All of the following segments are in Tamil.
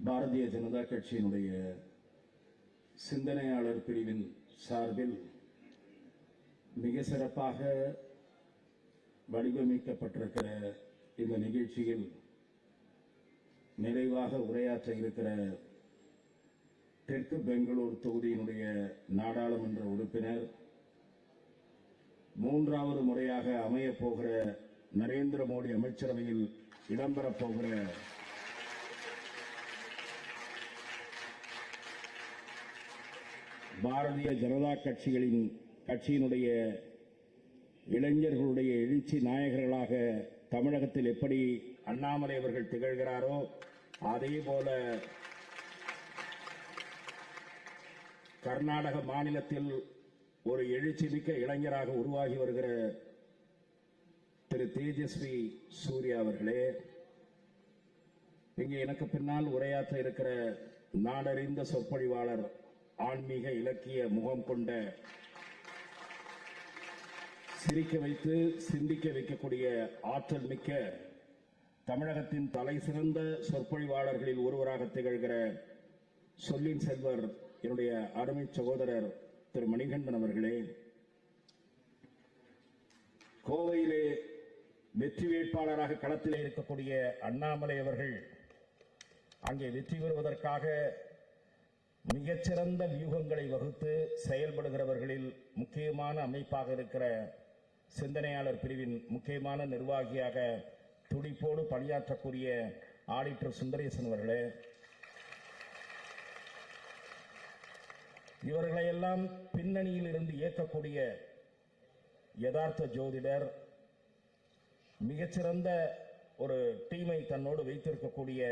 பாரதிய ஜனதா கட்சியினுடைய சிந்தனையாளர் பிரிவின் சார்பில் மிக சிறப்பாக வடிவமைக்கப்பட்டிருக்கிற இந்த நிகழ்ச்சியில் நிறைவாக உரையாற்ற இருக்கிற தெற்கு பெங்களூர் தொகுதியினுடைய நாடாளுமன்ற உறுப்பினர் மூன்றாவது முறையாக அமையப் போகிற நரேந்திர மோடி அமைச்சரவையில் இடம்பெறப் போகிற பாரதிய ஜனதா கட்சிகளின் கட்சியினுடைய இளைஞர்களுடைய எழுச்சி நாயகர்களாக தமிழகத்தில் எப்படி அண்ணாமலை அவர்கள் திகழ்கிறாரோ அதே போல கர்நாடக மாநிலத்தில் ஒரு எழுச்சி மிக்க இளைஞராக உருவாகி வருகிற திரு தேஜஸ்வி சூர்யா அவர்களே இங்கே எனக்கு பின்னால் உரையாற்ற இருக்கிற நாடறிந்த சொற்பொழிவாளர் ஆன்மீக இலக்கிய முகம் கொண்ட சிரிக்க வைத்து சிந்திக்க வைக்கக்கூடிய ஆற்றல் மிக்க தமிழகத்தின் தலை சிறந்த சொற்பொழிவாளர்களில் ஒருவராக திகழ்கிற சொல்லின் செல்வர் என்னுடைய அருமை சகோதரர் திரு மணிகண்டன் அவர்களே. கோவையிலே வெற்றி வேட்பாளராக களத்திலே இருக்கக்கூடிய அண்ணாமலை அவர்கள் அங்கே வெற்றி பெறுவதற்காக மிகச்சிறந்த வியூகங்களை வகுத்து செயல்படுகிறவர்களில் முக்கியமான அமைப்பாக இருக்கிற சிந்தனையாளர் பிரிவின் முக்கியமான நிர்வாகியாக துடிப்போடு பணியாற்றக்கூடிய ஆடிட்டர் சுந்தரேசன் அவர்களே. இவர்களையெல்லாம் பின்னணியில் இருந்து இயக்கக்கூடிய யதார்த்த ஜோதிடர் மிகச்சிறந்த ஒரு டீமை தன்னோடு வைத்திருக்கக்கூடிய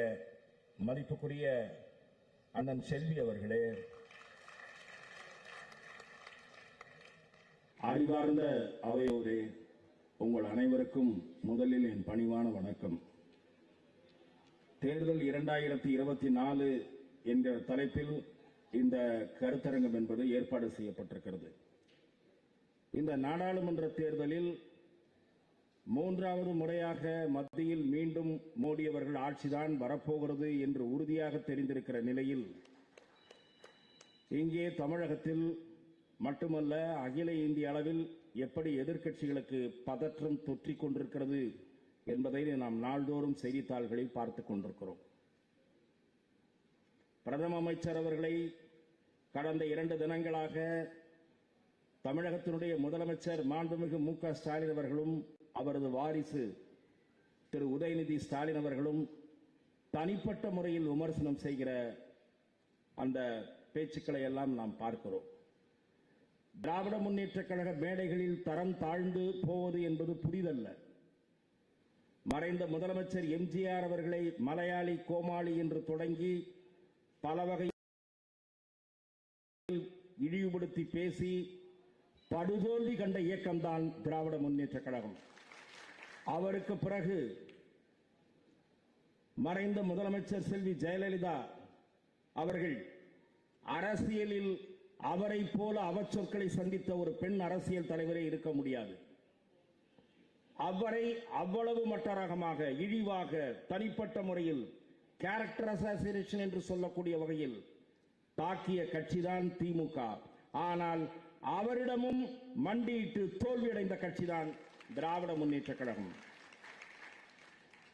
மதிப்புக்குரிய அண்ணன் செல்வி அவர்களே. அறிவார்ந்த அவையோரே உங்கள் அனைவருக்கும் முதலில் என் பணிவான வணக்கம். தேர்தல் இரண்டாயிரத்தி இருபத்தி நாலு என்ற தலைப்பில் இந்த கருத்தரங்கம் என்பது ஏற்பாடு செய்யப்பட்டிருக்கிறது. இந்த நாடாளுமன்ற தேர்தலில் மூன்றாவது முறையாக மத்தியில் மீண்டும் மோடி அவர்கள் ஆட்சிதான் வரப்போகிறது என்று உறுதியாக தெரிந்திருக்கிற நிலையில் இங்கே தமிழகத்தில் மட்டுமல்ல அகில இந்திய அளவில் எப்படி எதிர்க்கட்சிகளுக்கு பதற்றம் தொற்றிக் கொண்டிருக்கிறது என்பதை நாம் நாள்தோறும் செய்தித்தாள்களில் பார்த்துக் கொண்டிருக்கிறோம். பிரதம அமைச்சர் அவர்களை கடந்த இரண்டு தினங்களாக தமிழகத்தினுடைய முதலமைச்சர் மாண்புமிகு மு க ஸ்டாலின் அவர்களும் அவரது வாரிசு திரு உதயநிதி ஸ்டாலின் அவர்களும் தனிப்பட்ட முறையில் விமர்சனம் செய்கிற அந்த பேச்சுக்களை எல்லாம் நாம் பார்க்கிறோம். திராவிட முன்னேற்ற கழக மேடைகளில் தரம் தாழ்ந்து போவது என்பது புதிதல்ல. மறைந்த முதலமைச்சர் எம்ஜிஆர் அவர்களை மலையாளி கோமாளி என்று தொடங்கி பல வகை இழிவுபடுத்தி பேசி படுதோல்வி கண்ட இயக்கம்தான் திராவிட முன்னேற்ற கழகம். அவருக்கு பிறகு மறைந்த முதலமைச்சர் செல்வி ஜெயலலிதா அவர்கள் அரசியலில் அவரை போல அவச்சொற்களை சந்தித்த ஒரு பெண் அரசியல் தலைவரே இருக்க முடியாது. அவரை அவ்வளவு மட்டரகமாக இழிவாக தனிப்பட்ட முறையில் கேரக்டர் அசாசினேஷன் என்று சொல்லக்கூடிய வகையில் தாக்கிய கட்சிதான் திமுக. ஆனால் அவரிடமும் மண்டியிட்டு தோல்வியடைந்த கட்சிதான் திராவிட முன்னேற்ற கழகம்.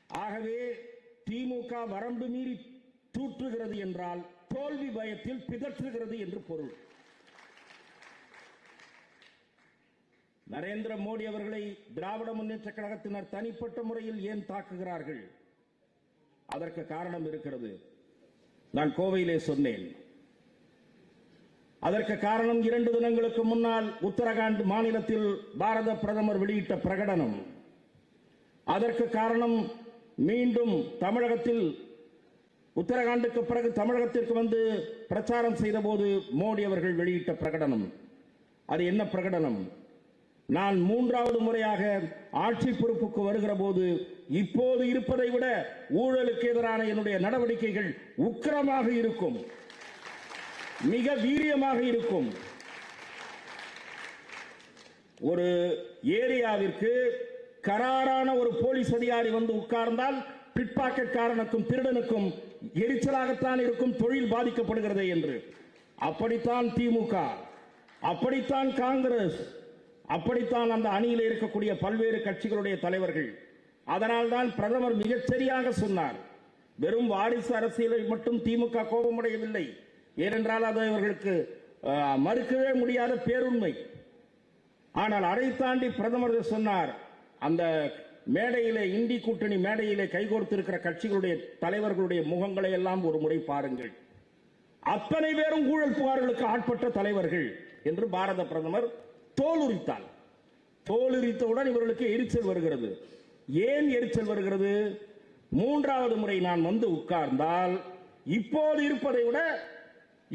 ஆகவே திமுக வரம்பு மீறி தூற்றுகிறது என்றால் தோல்வி பயத்தில் பிதற்றுகிறது என்று பொருள். நரேந்திர மோடி அவர்களை திராவிட முன்னேற்ற கழகத்தினர் தனிப்பட்ட முறையில் ஏன் தாக்குகிறார்கள்? அதற்கு காரணம் இருக்கிறது. நான் கோவையிலே சொன்னேன். அதற்கு காரணம் இரண்டு தினங்களுக்கு முன்னால் உத்தரகாண்ட் மாநிலத்தில் பாரத பிரதமர் வெளியிட்ட பிரகடனம். அதற்கு காரணம் மீண்டும் தமிழகத்தில் உத்தரகாண்டுக்கு பிறகு தமிழகத்திற்கு வந்து பிரச்சாரம் செய்தபோது மோடி அவர்கள் வெளியிட்ட பிரகடனம். அது என்ன பிரகடனம்? நான் மூன்றாவது முறையாக ஆட்சி பொறுப்புக்கு வருகிற போது இப்போது இருப்பதை விட ஊழலுக்கு எதிரான என்னுடைய நடவடிக்கைகள் உக்கிரமாக இருக்கும். மிக வீரியமாக இருக்கும். ஒரு ஏரியாவிற்கு கராரான ஒரு போலீஸ் அதிகாரி வந்து உட்கார்ந்தால் பிட்பாக்கெட்காரனுக்கும் திருடனுக்கும் எரிச்சலாகத்தான் இருக்கும் தொழில் பாதிக்கப்படுகிறது என்று. அப்படித்தான் திமுக அப்படித்தான் காங்கிரஸ் அப்படித்தான் அந்த அணியில் இருக்கக்கூடிய பல்வேறு கட்சிகளுடைய தலைவர்கள். அதனால்தான் பிரதமர் மிகச்சரியாக சொன்னார் வெறும் வாரிசு அரசியலை மட்டும் திமுக கோபமடையவில்லை. ஏனென்றால் அது அவர்களுக்கு மறுக்கவே முடியாத பேருண்மை. ஆனால் அதை தாண்டி பிரதமர் சொன்னார் அந்த மேடையிலே இந்தி கூட்டணி மேடையிலே கைகோர்த்திருக்கிற கட்சிகளுடைய தலைவர்களுடைய முகங்களை எல்லாம் ஒரு முறை பாருங்கள். அத்தனை பேரும் ஊழல் புகார்களுக்கு ஆட்பட்ட தலைவர்கள் என்று பாரத பிரதமர் தோலுரித்தார். தோலுரித்தவுடன் இவர்களுக்கு எரிச்சல் வருகிறது. ஏன் எரிச்சல் வருகிறது? மூன்றாவது முறை நான் வந்து உட்கார்ந்தால் இப்போது இருப்பதை விட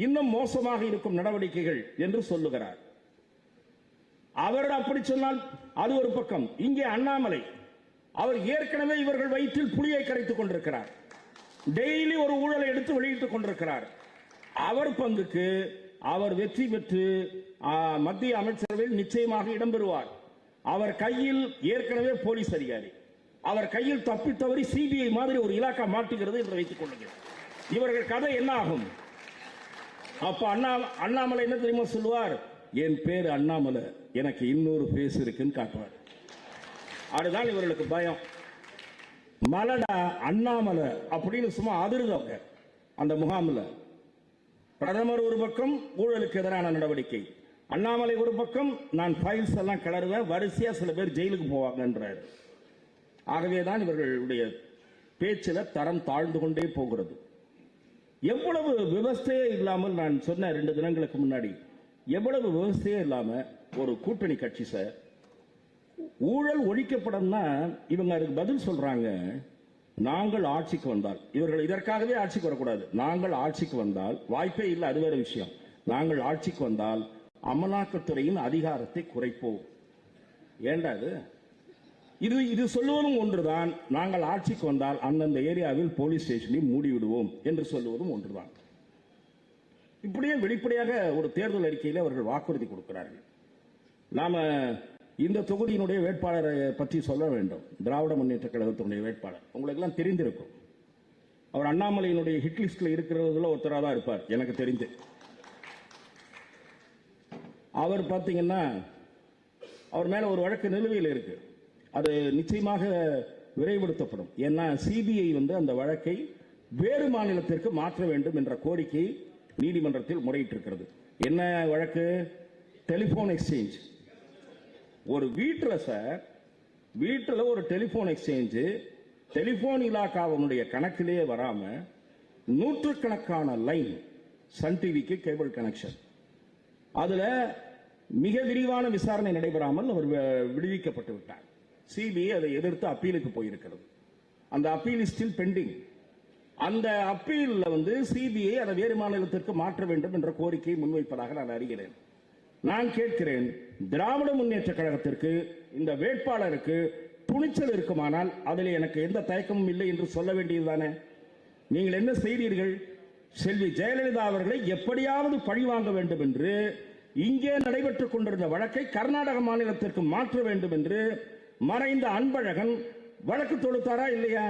இன்னும் மோசமாக இருக்கும் நடவடிக்கைகள் என்று சொல்லுகிறார். அவர் அப்படி சொன்னால் அது ஒரு பக்கம். இங்கே அண்ணாமலை அவர் ஏற்கனவே இவர்கள் வயிற்றில் புளியை கரைத்துக் கொண்டிருக்கிறார். டெய்லி ஒரு ஊழலை எடுத்து வெளியிட்டுக் கொண்டிருக்கிறார். அவர் பங்குக்கு அவர் வெற்றி பெற்று மத்திய அமைச்சரவையில் நிச்சயமாக இடம்பெறுவார் அவர் கையில் ஏற்கனவே போலீஸ் அதிகாரி. அவர் கையில் தப்பி தவறி சிபிஐ மாதிரி ஒரு இலாக்கா மாட்டுகிறது என்று வைத்துக் கொள்ளுங்கள். இவர்கள் கதை என்ன ஆகும்? அப்ப அண்ணா அண்ணாமலை என்ன தெரியுமா சொல்லுவார்? என் பேர் அண்ணாமலை. எனக்கு இன்னொரு பேஸ் இருக்குன்னு காட்டுவார். அதுதான் இவர்களுக்கு பயம். மலடா அண்ணாமலை அப்படின்னு சும்மா அதிர்தவங்க அந்த முகாமில். பிரதமர் ஒரு பக்கம் ஊழலுக்கு எதிரான நடவடிக்கை. அண்ணாமலை ஒரு பக்கம் நான் ஃபைல்ஸ் எல்லாம் கிளறுவேன். வரிசையா சில பேர் ஜெயிலுக்கு போவாங்கன்றார். ஆகவே தான் இவர்களுடைய பேச்சில் தரம் தாழ்ந்து கொண்டே போகிறது. எவ்வளவு விவஸ்தையே இல்லாமல் நான் சொன்ன ரெண்டு தினங்களுக்கு முன்னாடி எவ்வளவு விவஸ்தையே இல்லாம ஒரு கூட்டணி கட்சி சார் ஊழல் ஒழிக்கப்படம்னா இவங்க அதுக்கு பதில் சொல்றாங்க. நாங்கள் ஆட்சிக்கு வந்தால் இவர்கள் இதற்காகவே ஆட்சிக்கு வரக்கூடாது. நாங்கள் ஆட்சிக்கு வந்தால் வாய்ப்பே இல்லை அது வேற விஷயம். நாங்கள் ஆட்சிக்கு வந்தால் அமலாக்கத்துறையின் அதிகாரத்தை குறைப்போம். ஏண்டாது இது இது சொல்லுவதும் ஒன்றுதான். நாங்கள் ஆட்சிக்கு வந்தால் அந்தந்த ஏரியாவில் போலீஸ் ஸ்டேஷனை மூடிவிடுவோம் என்று சொல்லுவதும் ஒன்றுதான். இப்படியே வெளிப்படையாக ஒரு தேர்தல் அறிக்கையில் அவர்கள் வாக்குறுதி கொடுக்கிறார்கள். நாம இந்த தொகுதியினுடைய வேட்பாளரை பற்றி சொல்ல வேண்டும். திராவிட முன்னேற்ற கழகத்தினுடைய வேட்பாளர். உங்களுக்கு எல்லாம் தெரிந்திருக்கும். அவர் அண்ணாமலையினுடைய ஹிட் லிஸ்ட்ல ஒருத்தராக தான் இருப்பார். எனக்கு தெரிந்து. அவர் பார்த்தீங்கன்னா அவர் மேல ஒரு வழக்கு நிலுவையில் இருக்கு. அது நிச்சயமாக விரைவுபடுத்தப்படும். ஏன்னா சிபிஐ வந்து அந்த வழக்கை வேறு மாநிலத்திற்கு மாற்ற வேண்டும் என்ற கோரிக்கை நீதிமன்றத்தில் முறையிட்டிருக்கிறது. என்ன வழக்கு? டெலிபோன் எக்ஸ்சேஞ்ச் ஒரு வீட்டில் சார் வீட்டில் ஒரு டெலிபோன் எக்ஸ்சேஞ்சு டெலிபோன் இலாக்காவனுடைய கணக்கிலேயே வராமல் நூற்றுக்கணக்கான லைன் சன் டிவிக்கு கேபிள் கனெக்ஷன் அதில் மிக விரிவான விசாரணை நடைபெறாமல் அவர் விடுவிக்கப்பட்டு விட்டார். சிபிஐ அதை எதிர்த்து அப்பீலுக்கு போயிருக்கிறது. அந்த அப்பீல் ஸ்டில் பெண்டிங் அந்த அப்பீலில் வந்து சிபிஐ அதை வேறு மாநிலத்திற்கு மாற்ற வேண்டும் என்ற கோரிக்கையை முன்வைப்பதாக நான் அறிகிறேன். நான் கேட்கிறேன் திராவிட முன்னேற்ற கழகத்திற்கு இந்த வேட்பாளருக்கு துணிச்சல் இருக்குமானால் அதில் எனக்கு எந்த தயக்கமும் இல்லை என்று சொல்ல வேண்டியதுதானே நீங்கள் என்ன செய்தீர்கள்? செல்வி ஜெயலலிதா அவர்களை எப்படியாவது பழிவாங்க வேண்டும் என்று இங்கே நடைபெற்றுக் கொண்டிருந்த வழக்கை கர்நாடக மாநிலத்திற்கு மாற்ற வேண்டும் என்று மறைந்த அன்பழகன் வழக்கு தொடுத்தாரா இல்லையா?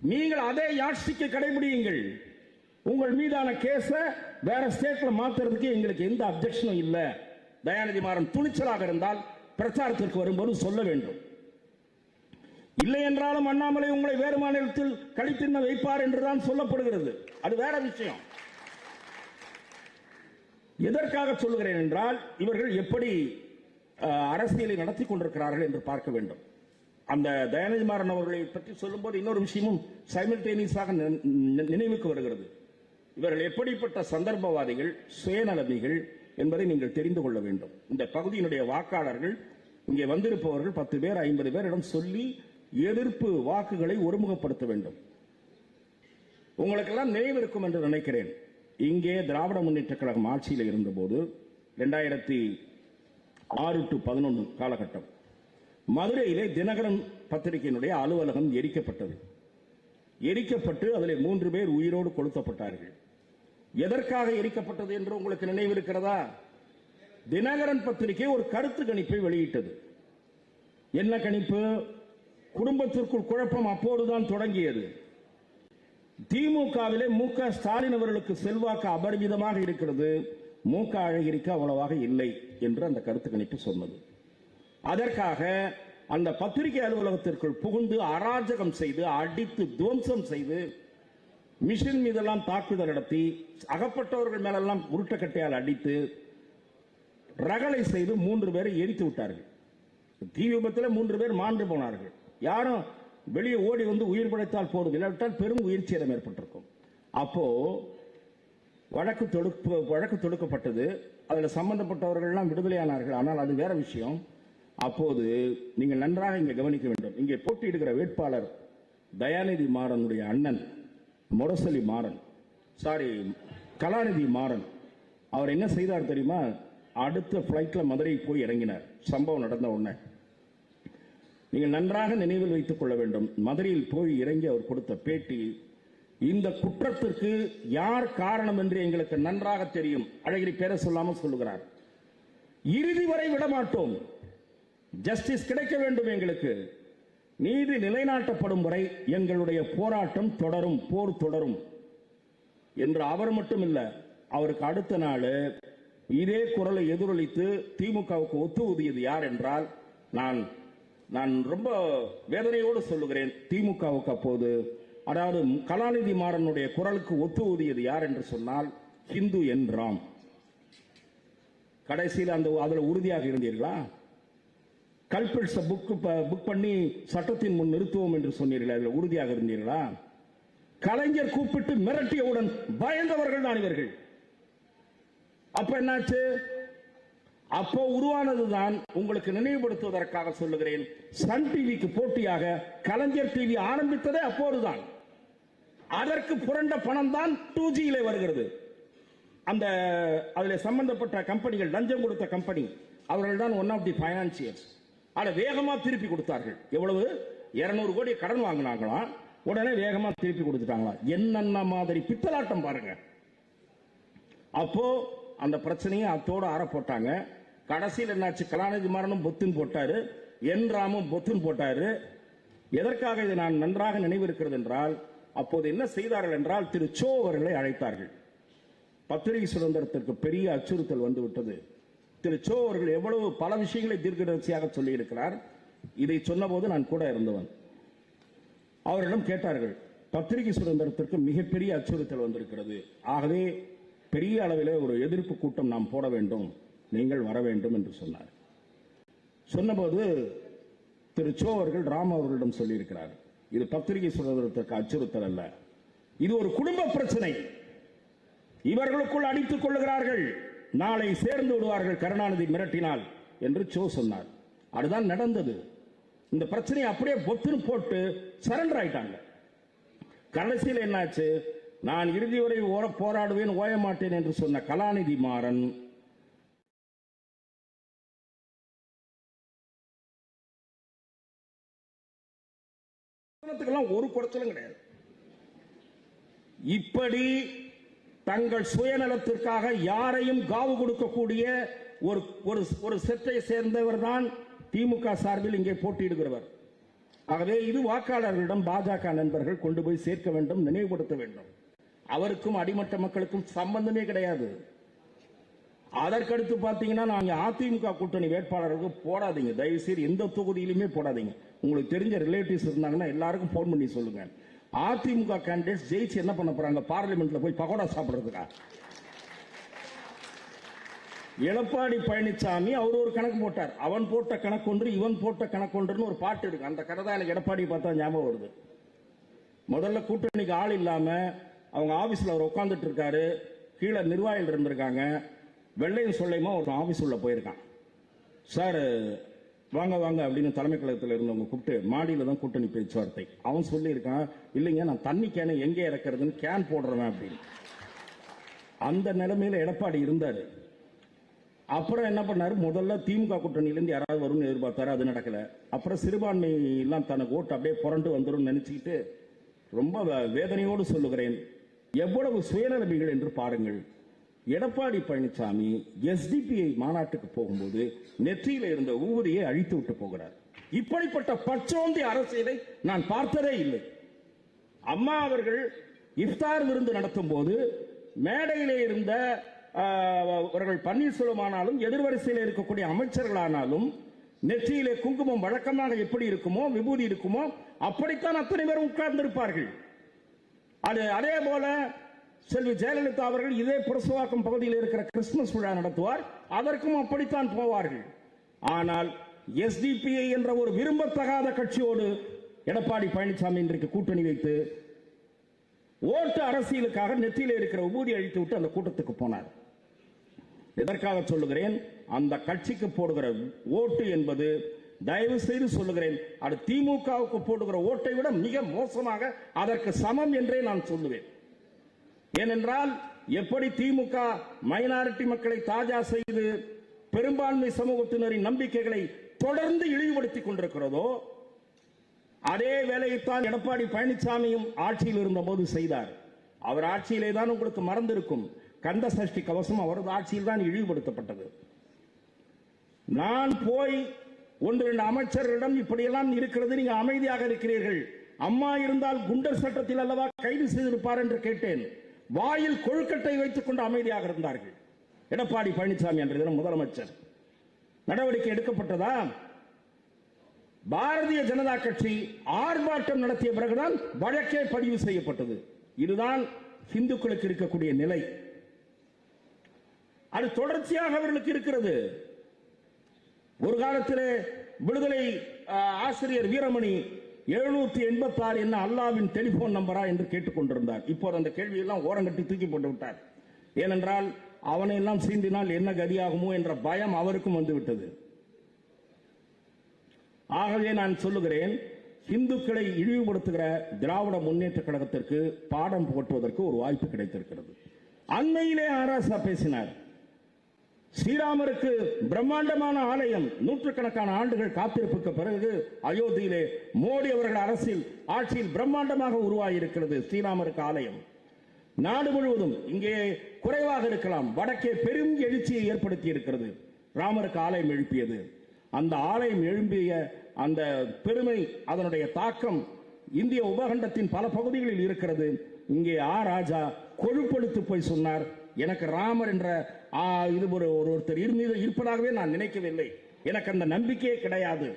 நீங்கள் அதே யாட்சிக்கு கடைபிடியுங்கள். உங்கள் மீதான கேஸ வேற ஸ்டேட்ல மாத்துறதுக்கு எங்களுக்கு எந்த அப்செக்ஷனும் இல்லை. தயாநிதி மாறன் துணிச்சலாக இருந்தால் பிரச்சாரத்திற்கு வரும்போது சொல்ல வேண்டும். இல்லை என்றாலும் அண்ணாமலை உங்களை வேறு மாநிலத்தில் கழித்தின்ன வைப்பார் என்றுதான் சொல்லப்படுகிறது. அது வேற விஷயம். எதற்காக சொல்லுகிறேன் என்றால் இவர்கள் எப்படி அரசியலை நடத்தி கொண்டிருக்கிறார்கள் என்று பார்க்க வேண்டும். அந்த தயாநிதி மாறன் அவர்களை பற்றி சொல்லும்போது இன்னொரு விஷயமும் சைமில்டேனியஸாக நினைவுக்கு வருகிறது. இவர்கள் எப்படிப்பட்ட சந்தர்ப்பவாதிகள் சுயநலமிகள் என்பதை நீங்கள் தெரிந்து கொள்ள வேண்டும். இந்த பகுதியினுடைய வாக்காளர்கள் இங்கே வந்திருப்பவர்கள் பத்து பேர் ஐம்பது பேரிடம் சொல்லி எதிர்ப்பு வாக்குகளை ஒருமுகப்படுத்த வேண்டும். உங்களுக்கெல்லாம் நினைவு இருக்கும் என்று நினைக்கிறேன். இங்கே திராவிட முன்னேற்ற கழகம் ஆட்சியில் இருந்தபோது ரெண்டாயிரத்தி ஆறு டு பதினொன்று காலகட்டம். மதுரையிலே தினகரன் பத்திரிகையினுடைய அலுவலகம் எரிக்கப்பட்டது. எரிக்கப்பட்டு அதில் மூன்று பேர் உயிரோடு கொளுத்தப்பட்டார்கள். எதற்காக எரிக்கப்பட்டது என்று உங்களுக்கு நினைவு இருக்கிறதா தினகரன் பத்திரிகை ஒரு கருத்து கணிப்பை வெளியிட்டது. என்ன கணிப்பு? குடும்பத்திற்குள் குழப்பம் அப்போதுதான் தொடங்கியது. திமுகவிலே மு க ஸ்டாலின் அவர்களுக்கு செல்வாக்கு அபரிமிதமாக இருக்கிறது. மு க அழகிரிக்கு அவ்வளவாக இல்லை. என்று அந்த கருத்து கணிப்பு சொன்னது. அதற்காக அந்த பத்திரிகை அலுவலகத்திற்குள் புகுந்து அராஜகம் செய்து அடித்து துவம்சம் செய்து மிஷின் மீதெல்லாம் தாக்குதல் நடத்தி அகப்பட்டவர்கள் மேலெல்லாம் உருட்டக்கட்டையால் அடித்து ரகளை செய்து மூன்று பேரை எரித்து விட்டார்கள். தீ விபத்தில் மூன்று பேர் மாண்டு போனார்கள். யாரும் வெளியே ஓடி வந்து உயிர் படைத்தால் போதும். இல்லாவிட்டால் பெரும் உயிர் சேதம் ஏற்பட்டிருக்கும். அப்போ வழக்கு தொடுப்பு வழக்கு தொடுக்கப்பட்டது. அதில் சம்பந்தப்பட்டவர்கள்லாம் விடுதலையானார்கள். ஆனால் அது வேற விஷயம். அப்போது நீங்கள் நன்றாக இங்கே கவனிக்க வேண்டும். இங்கே போட்டியிடுகிற வேட்பாளர் தயாநிதி மாறனுடைய அண்ணன் முரசலி மாறன். சாரி கலாநிதி மாறன். அவர் என்ன செய்தார் தெரியுமா? அடுத்த ஃப்ளைட்டில் மதுரை போய் இறங்கினார். சம்பவம் நடந்த உடனே. நீங்கள் நன்றாக நினைவில் வைத்துக் கொள்ள வேண்டும். மதுரையில் போய் இறங்கி அவர் கொடுத்த பேட்டி இந்த குற்றத்திற்கு யார் காரணம் என்று எங்களுக்கு நன்றாக தெரியும். அழகிரி பேர சொல்லாமல் சொல்லுகிறார். இறுதி வரை விட மாட்டோம் ஜஸ்டிஸ் கிடைக்க வேண்டும் எங்களுக்கு. நீதி நிலைநாட்டப்படும் வரை எங்களுடைய போராட்டம் தொடரும் போர் தொடரும். என்று அவர் மட்டும் இல்ல அவருக்கு அடுத்த நாள் இதே குரலை எதிரொலித்து திமுகவுக்கு ஒத்து ஊதியது யார் என்றால் நான் நான் ரொம்ப வேதனையோடு சொல்லுகிறேன் திமுகவுக்கு அப்போது அதாவது கலாநிதி மாறனுடைய குரலுக்கு ஒத்து ஊதியது யார் என்று சொன்னால் ஹிந்து என்றாம் கடைசியில் அந்த அதில் உறுதியாக இருந்தீர்களா? கல்பிட்ஸ புக் புக் பண்ணி சட்டத்தின் முன் நிறுத்துவோம் என்று சொன்னீர்கள் அதில் உறுதியாக இருந்தீர்களா? கலைஞர் கூப்பிட்டு மிரட்டியவுடன் பயந்தவர்கள் தான் இவர்கள். அப்ப என்னாச்சு? அப்போ உருவானதுதான் உங்களுக்கு நினைவுபடுத்துவதற்காக சொல்லுகிறேன். சன் டிவிக்கு போட்டியாக கலைஞர் டிவி ஆரம்பித்ததே அப்போதுதான். அதற்கு புரண்ட பணம் தான் டூ ஜியிலே வருகிறது. அந்த அதில் சம்பந்தப்பட்ட கம்பெனிகள் லஞ்சம் கொடுத்த கம்பெனி அவர்கள் தான் ஒன் ஆஃப் தி பைனான்சியர்ஸ் அதை வேகமாக திருப்பி கொடுத்தார்கள். எவ்வளவு? 200 கோடி கடன் வாங்கினாங்களாம் உடனே வேகமாக திருப்பி கொடுத்துட்டாங்களாம் என்னென்ன மாதிரி பித்தலாட்டம் பாருங்க. அப்போ அந்த பிரச்சனையை அத்தோட ஆற போட்டாங்க. கடைசியில் என்னாச்சு? கலாநிதி மாறனும் பொத்துன்னு போட்டாரு. என் ராமும் பொத்துன்னு போட்டாரு. எதற்காக இதை நான் நன்றாக நினைவிருக்கிறது என்றால் அப்போது என்ன செய்தார்கள் என்றால் திரு சோ அவர்களை அழைத்தார்கள். பத்திரிகை சுதந்திரத்திற்கு பெரிய அச்சுறுத்தல் வந்துவிட்டது. திரு சோ அவர்கள் எவ்வளவு பல விஷயங்களை தீர்க்கதரிசியாக சொல்லியிருக்கிறார். இதை சொன்னபோது நான் கூட இருந்தவன். அவரிடம் கேட்டார்கள் பத்திரிகை சுதந்திரத்திற்கு மிகப்பெரிய அச்சுறுத்தல் வந்திருக்கிறது. ஆகவே பெரிய அளவிலே ஒரு எதிர்ப்பு கூட்டம் நாம் போட வேண்டும். நீங்கள் வர வேண்டும் என்று சொன்னார். சொன்னபோது திரு சோ அவர்கள் ராம் அவர்களிடம் சொல்லியிருக்கிறார். இது பத்திரிகை சுதந்திரத்திற்கு அச்சுறுத்தல் அல்ல. இது ஒரு குடும்ப பிரச்சனை. இவர்களுக்குள் அடித்துக் கொள்ளுகிறார்கள். நாளை சேர்ந்து விடுவார்கள் கருணாநிதி மிரட்டினால் என்று சோ சொன்னார். அதுதான் நடந்தது. இந்த பிரச்சனையை அப்படியே பொத்துன்னு போட்டு சரண்டர் ஆயிட்டாங்க. கடைசியில் என்னாச்சு? நான் இறுதி வரை போராடுவேன் ஓய மாட்டேன் என்று சொன்ன கலாநிதி மாறன் சுதந்திரத்துக்கெல்லாம் ஒரு குறைச்சலும் கிடையாது. இப்படி தங்கள் சுயநலத்திற்காக யாரையும் காவு கொடுக்கக்கூடிய ஒரு ஒரு ஒரு செத்தை சேர்ந்தவர் தான் திமுக சார்பில் இங்கே போட்டியிடுகிறவர். ஆகவே இது வாக்காளர்களிடம் பாஜக நண்பர்கள் கொண்டு போய் சேர்க்க வேண்டும் நினைவுபடுத்த வேண்டும். அவருக்கும் அடிமட்ட மக்களுக்கும் சம்பந்தமே கிடையாது. அதற்கடுத்து பாத்தீங்கன்னா நாங்க அதிமுக கூட்டணி வேட்பாளருக்கு போடாதீங்க. தயவு செய்து எந்த தொகுதியிலுமே போடாதீங்க. உங்களுக்கு தெரிஞ்ச ரிலேட்டிவ்ஸ் இருந்தாங்கன்னா எல்லாருக்கும் ஃபோன் பண்ணி சொல்லுங்க. அதிமுக கேண்டிடேட்ஸ் ஜெயிச்சு என்ன பண்ண போறாங்க? பார்லிமெண்ட்ல போய் பகோடா சாப்பிடுறதுக்கா? எடப்பாடி பழனிசாமி அவர் ஒரு கணக்கு போட்டார். அவன் போட்ட கணக்கு ஒன்று இவன் போட்ட கணக்கு ஒன்றுன்னு ஒரு பாட்டு இருக்கு. அந்த கதை தான் எனக்கு எடப்பாடி பார்த்தா ஞாபகம் வருது. முதல்ல கூட்டணிக்கு ஆள் இல்லாம அவங்க ஆபீஸ்ல அவர் உட்காந்துட்டு இருக்காரு. கீழே நிர்வாகிகள் இருந்திருக்காங்க. வெள்ளையும் சொல்லையுமா ஒரு ஆபீஸ் உள்ள போயிருக்கான். சார் வாங்க வாங்க அப்படின்னு தலைமை கழகத்தில் இருந்தவங்க கூப்பிட்டு மாடியில் தான் கூட்டணி பேச்சுவார்த்தை. அவன் சொல்லியிருக்கான் இல்லைங்க நான் தண்ணி கேனை எங்கே இறக்குறதுன்னு கேன் போடுறவன் அப்படின்னு. அந்த நிலைமையில எடப்பாடி இருந்தார். அப்புறம் என்ன பண்ணாரு? முதல்ல திமுக கூட்டணியிலேருந்து யாராவது வரும்னு எதிர்பார்த்தாரு அது நடக்கல. அப்புறம் சிறுபான்மை எல்லாம் தனக்கு ஓட்டு அப்படியே புரண்டு வந்துடும் நினைச்சுக்கிட்டு ரொம்ப வே- வேதனையோடு சொல்லுகிறேன். எவ்வளவு சுயநலமிகள் என்று பாருங்கள். எடப்பாடி பழனிசாமி எஸ்டிபிஐ மாநாட்டுக்கு போகும்போது நெற்றியில இருந்த ஊதியை அழித்து விட்டு போகிறார். இப்படிப்பட்ட பச்சோந்தி அரசியலை நான் பார்த்ததே இல்லை. அம்மா அவர்கள் இஃப்தார் விருந்து நடத்தும் போது மேடையிலே இருந்த அவர்கள் பன்னீர்செல்வம் ஆனாலும் எதிர்வரிசையில் இருக்கக்கூடிய அமைச்சர்களானாலும் நெற்றியிலே குங்குமம் வழக்கமாக எப்படி இருக்குமோ விபூதி இருக்குமோ அப்படித்தான் அத்தனை பேரும் உட்கார்ந்திருப்பார்கள். அது அதே போல செல்வி ஜெயலலிதா அவர்கள் இதே புரசவாக்கம் பகுதியில் இருக்கிற கிறிஸ்துமஸ் விழா நடத்துவார். அதற்கும் அப்படித்தான் போவார்கள். ஆனால் எஸ்டிபிஐ என்ற ஒரு விரும்பத்தகாத கட்சியோடு எடப்பாடி பழனிசாமி இன்றைக்கு கூட்டணி வைத்து ஓட்டு அரசியலுக்காக நெற்றியில் இருக்கிற உபூதி அழித்து விட்டு அந்த கூட்டத்துக்கு போனார். எதற்காக சொல்லுகிறேன்? அந்த கட்சிக்கு போடுகிற ஓட்டு என்பது தயவு செய்து சொல்லுகிறேன். அது திமுகவுக்கு போடுகிற ஓட்டை விட மிக மோசமாக அதற்கு சமம் என்றே நான் சொல்லுவேன். ஏனென்றால் எப்படி திமுக மைனாரிட்டி மக்களை தாஜா செய்து பெரும்பான்மை சமூகத்தினரின் நம்பிக்கைகளை தொடர்ந்து இழிவுபடுத்திக் கொண்டிருக்கிறதோ அதே வேலையைத்தான் எடப்பாடி பழனிசாமியும் ஆட்சியில் இருந்தபோது செய்தார். அவர் ஆட்சியிலே தான் உங்களுக்கு மறந்திருக்கும். கந்த சஷ்டி கவசம் அவரது ஆட்சியில் தான் இழிவுபடுத்தப்பட்டது. நான் போய் ஒன்று ரெண்டு அமைச்சர்களிடம் இப்படியெல்லாம் இருக்கிறது நீங்க அமைதியாக இருக்கிறீர்கள். அம்மா இருந்தால் குண்டர் சட்டத்தில் அல்லவா கைது செய்திருப்பார் என்று கேட்டேன். வாயில் கொழுக்கட்டை வைத்துக் கொண்டு அமைதியாக இருந்தார்கள். எடப்பாடி பழனிசாமி என்ற தினம் முதலமைச்சர். நடவடிக்கை எடுக்கப்பட்டதா? பாரதிய ஜனதா கட்சி ஆர்ப்பாட்டம் நடத்திய பிறகுதான் வழக்கே பதிவு செய்யப்பட்டது. இதுதான் இந்துக்களுக்கு இருக்கக்கூடிய நிலை. அது தொடர்ச்சியாக அவர்களுக்கு இருக்கிறது. ஒரு காலத்தில் விடுதலை ஆசிரியர் வீரமணி எழுநூத்தி எண்பத்தி ஆறு என்ன அல்லாவின் டெலிபோன் நம்பரா என்று கேட்டுக்கொண்டிருந்தார். இப்போது அந்த கேள்வியெல்லாம் ஓரங்கட்டி தூக்கி போட்டு விட்டார். ஏனென்றால் அவனை எல்லாம் சீண்டினால் என்ன கதியாகுமோ என்ற பயம் அவருக்கும் வந்துவிட்டது. ஆகவே நான் சொல்லுகிறேன் இந்துக்களை இழிவுபடுத்துகிற திராவிட முன்னேற்ற கழகத்திற்கு பாடம் போட்டுவதற்கு ஒரு வாய்ப்பு கிடைத்திருக்கிறது. அண்மையிலே ஆராசா பேசினார். ஸ்ரீராமருக்கு பிரம்மாண்டமான ஆலயம் நூற்றுக்கணக்கான ஆண்டுகள் காத்திருப்புக்கு பிறகு அயோத்தியிலே மோடி அவர்கள் அரசில் ஆட்சியில் பிரம்மாண்டமாக உருவாகியிருக்கிறது ஸ்ரீராமருக்கு ஆலயம். நாடு முழுவதும் இங்கே குறைவாக இருக்கலாம். வடக்கே பெரும் எழுச்சியை ஏற்படுத்தி இருக்கிறது ராமருக்கு ஆலயம் எழுப்பியது. அந்த ஆலயம் எழும்பிய அந்த பெருமை அதனுடைய தாக்கம் இந்திய உபகண்டத்தின் பல பகுதிகளில் இருக்கிறது. இங்கே ஆ ராஜா கொழுப்படுத்து போய் சொன்னார். எனக்கு ராமர் என்ற இது ஒரு ஒரு- ஒருத்தர் இருந்து இருப்பதாகவே நான் நினைக்கவில்லை. எனக்கு அந்த நம்பிக்கையே கிடையாது.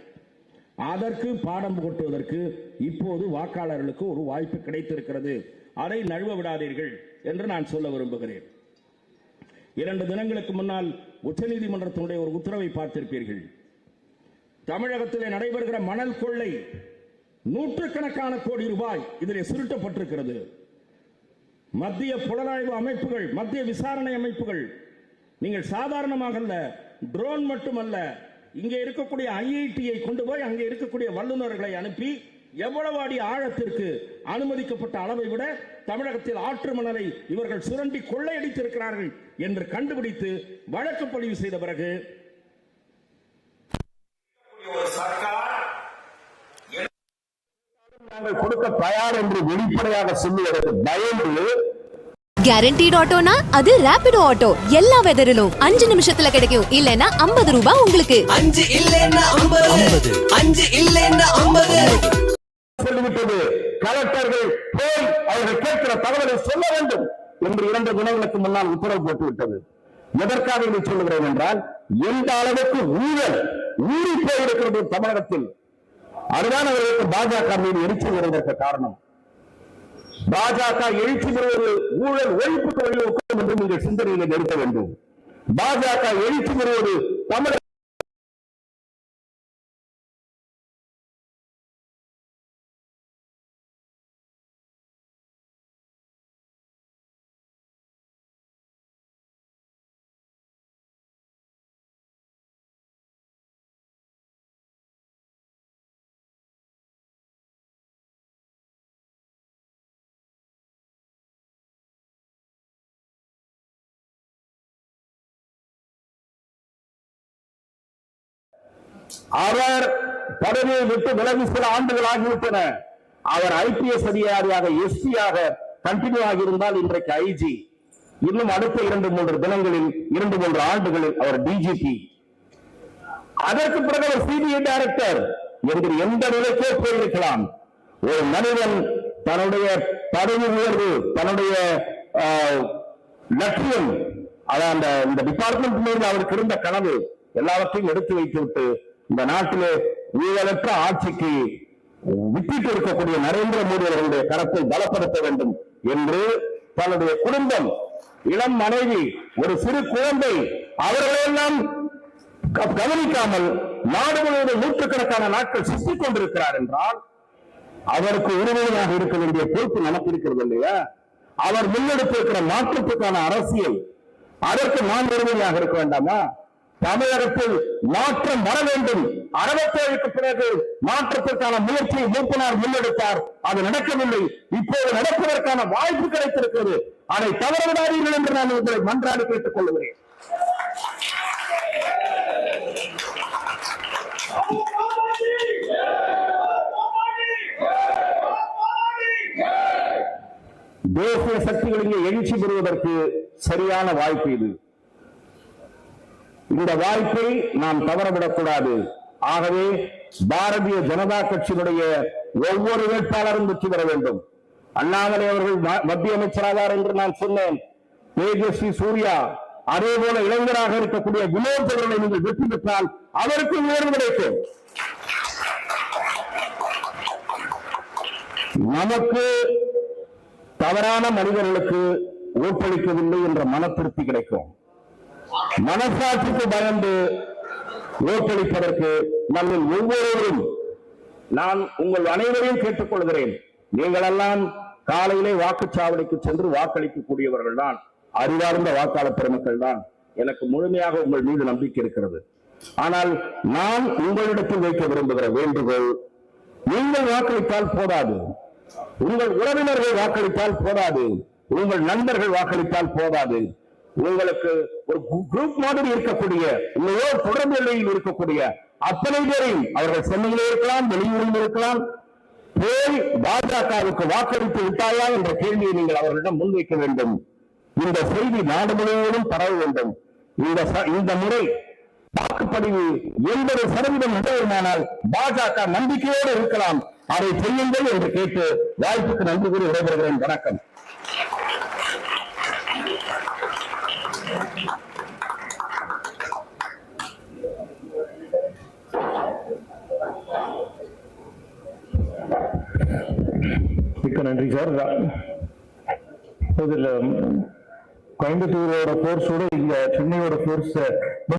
அதற்கு பாடம் புகட்டுவதற்கு இப்போது வாக்காளர்களுக்கு ஒரு வாய்ப்பு கிடைத்திருக்கிறது. அதை நழுவ விடாதீர்கள் என்று நான் சொல்ல விரும்புகிறேன். இரண்டு தினங்களுக்கு முன்னால் உச்சநீதிமன்றத்தினுடைய ஒரு உத்தரவை பார்த்திருப்பீர்கள். தமிழகத்திலே நடைபெறுகிற மணல் கொள்ளை நூற்றுக்கணக்கான கோடி ரூபாய் இதில் சுருட்டப்பட்டிருக்கிறது. மத்திய புலனாய்வு அமைப்புகள் மத்திய விசாரணை அமைப்புகள் நீங்கள் சாதாரணமாக அல்ல ட்ரோன் மட்டுமல்ல இங்கே இருக்கக்கூடிய ஐஐடியை கொண்டு போய் அங்கே இருக்கக்கூடிய வல்லுநர்களை அனுப்பி எவ்வளவு அடி ஆழத்திற்கு அனுமதிக்கப்பட்ட அளவை விட தமிழகத்தில் ஆற்று மணலை இவர்கள் சுரண்டி கொள்ளையடித்திருக்கிறார்கள் என்று கண்டுபிடித்து வழக்கு பதிவு செய்த பிறகு நாங்கள் கொடுக்க தயார் என்று வெளிப்படையாக சொல்லுவதற்கு பயந்து கேரண்டீட் ஆட்டோனா அது ரேபிடோ ஆட்டோ எல்லா வெதரிலும் அஞ்சு நிமிஷத்துல கிடைக்கும். இல்லனா ஐம்பது ரூபாய் உங்களுக்கு. அஞ்சு இல்லைன்னா ஐம்பது. அஞ்சு இல்லைன்னா ஐம்பது. சொல்லிவிட்டது. கலெக்டர்கள் போய் அவர்கள் கேட்கிற தகவலை சொல்ல வேண்டும் என்று இரண்டு தினங்களுக்கு முன்னால் உத்தரவு போட்டு விட்டது எதற்காக இதை சொல்லுகிறேன் என்றால் எந்த அளவுக்கு ஊழல் ஊறி போயிருக்கிறது தமிழகத்தில் அதுதான் அவர்களுக்கு பாஜக மீது எரிச்சல் வருவதற்கு காரணம். பாஜக எழுச்சி பெறுவது ஊழல் ஒழிப்புக்கு வழிவகுக்கும் என்று நீங்கள் சிந்தனையில் நிறுத்த வேண்டும். பாஜக எழுச்சி பெறுவது தமிழக அவர் பதவியை விட்டு விலகி சில ஆண்டுகள் ஆகிவிட்டன. அவர் ஐபிஎஸ் அதிகாரியாக எஸ்பியாக கண்டினியூ ஆகியிருந்தால் இன்றைக்கு ஐஜி. இன்னும் அடுத்த இரண்டு மூன்று தினங்களில் இரண்டு மூன்று ஆண்டுகளில் அவர் டிஜிபி அதற்கு பிறகு அவர் சிபிஐ டைரக்டர் என்று எந்த நிலைக்கே போயிருக்கலாம். ஒரு மனிதன் தன்னுடைய பதவி உயர்வு தன்னுடைய ஆஹ், லட்சியம் அதான் அந்த இந்த டிபார்ட்மெண்ட் மீது அவருக்கு இருந்த கனவு எல்லாவற்றையும் எடுத்து வைத்துவிட்டு இந்த நாட்டிலே ஊழலற்ற ஆட்சிக்கு விட்டிட்டு இருக்கக்கூடிய நரேந்திர மோடி அவர்களுடைய கரத்தை பலப்படுத்த வேண்டும் என்று தன்னுடைய குடும்பம் இளம் மனைவி ஒரு சிறு குழந்தை அவர்களெல்லாம் க- கவனிக்காமல் நாடு முழுவதும் நூற்றுக்கணக்கான நாட்கள் சிக்கிக் கொண்டிருக்கிறார் என்றால் அவருக்கு உறுதுணையாக இருக்க வேண்டிய பொறுப்பு நமக்கு இருக்கிறது இல்லையா? அவர் முன்னெடுத்திருக்கிற மாற்றத்துக்கான அரசியல் அதற்கு நான் உறுதுணையாக இருக்க வேண்டாமா? தமிழகத்தில் மாற்றம் வர வேண்டும். அறுபத்தேழுக்கு பிறகு மாற்றத்திற்கான முயற்சியை மூப்பனார் முன்னெடுத்தார். அது நடக்கவில்லை. இப்போது நடப்பதற்கான வாய்ப்பு கிடைத்திருக்கிறது. அதை தவறவிடாதீர்கள் என்று நான் உங்களை மன்றாடி கேட்டுக் கொள்கிறேன். தேசிய சக்திகள் இங்கே எழுச்சி பெறுவதற்கு சரியான வாய்ப்பு இது. இந்த வாய்ப்பை நாம் தவறவிடக்கூடாது. ஆகவே பாரதிய ஜனதா கட்சியினுடைய ஒவ்வொரு வேட்பாளரும் வெற்றி பெற வேண்டும். அண்ணாமலை அவர்கள் ம- மத்திய அமைச்சராவார் என்று நான் சொன்னேன். தேஜஸ்வி சூர்யா அதே போல இளைஞராக இருக்கக்கூடிய வினோத் அவர்களை நீங்கள் வெற்றி பெற்றால் அவருக்கு உயர்வு கிடைக்கும். நமக்கு தவறான மனிதர்களுக்கு ஓட்டளிக்கவில்லை என்ற மனத்திருப்தி கிடைக்கும். மனசாட்சிக்கு பயந்து ஓட்டளிப்பதற்கு நம்மில் ஒவ்வொருவரும் நான் உங்கள் அனைவரையும் கேட்டுக்கொள்கிறேன். நீங்களெல்லாம் காலையிலே வாக்குச்சாவடிக்கு சென்று வாக்களிக்கக்கூடியவர்கள் தான் அறிவார்ந்த வாக்காளர் பெருமக்கள் தான் எனக்கு முழுமையாக உங்கள் மீது நம்பிக்கை இருக்கிறது. ஆனால் நான் உங்களிடத்தில் வைக்க விரும்புகிற வேண்டுகோள் நீங்கள் வாக்களித்தால் போதாது. உங்கள் உறவினர்கள் வாக்களித்தால் போதாது. உங்கள் நண்பர்கள் வாக்களித்தால் போதாது. உங்களுக்கு ஒரு குரூப் மாதிரி இருக்கக்கூடிய இல்லையோ தொடர்பு நிலையில் இருக்கக்கூடிய அத்தனை பேரையும் அவர்கள் சென்னையிலே இருக்கலாம் வெளியூரில் இருக்கலாம். போய் பாஜகவுக்கு வாக்களித்து விட்டாயா என்ற கேள்வியை நீங்கள் அவர்களிடம் முன்வைக்க வேண்டும். இந்த செய்தி நாடு முழுவதும் பரவ வேண்டும். இந்த ச- இந்த முறை வாக்குப்பதிவு எண்பது சதவீதம் நடைபெறுமானால் பாஜக நம்பிக்கையோடு இருக்கலாம். அதை செய்யுங்கள் என்று கேட்டு வாய்ப்புக்கு நன்றி கூறி விடைபெறுகிறேன். வணக்கம். மிக்க நன்றி சார். இதில் கோயம்புத்தூரோட ஃபோர்ஸோட இங்கே சென்னையோட ஃபோர்ஸ்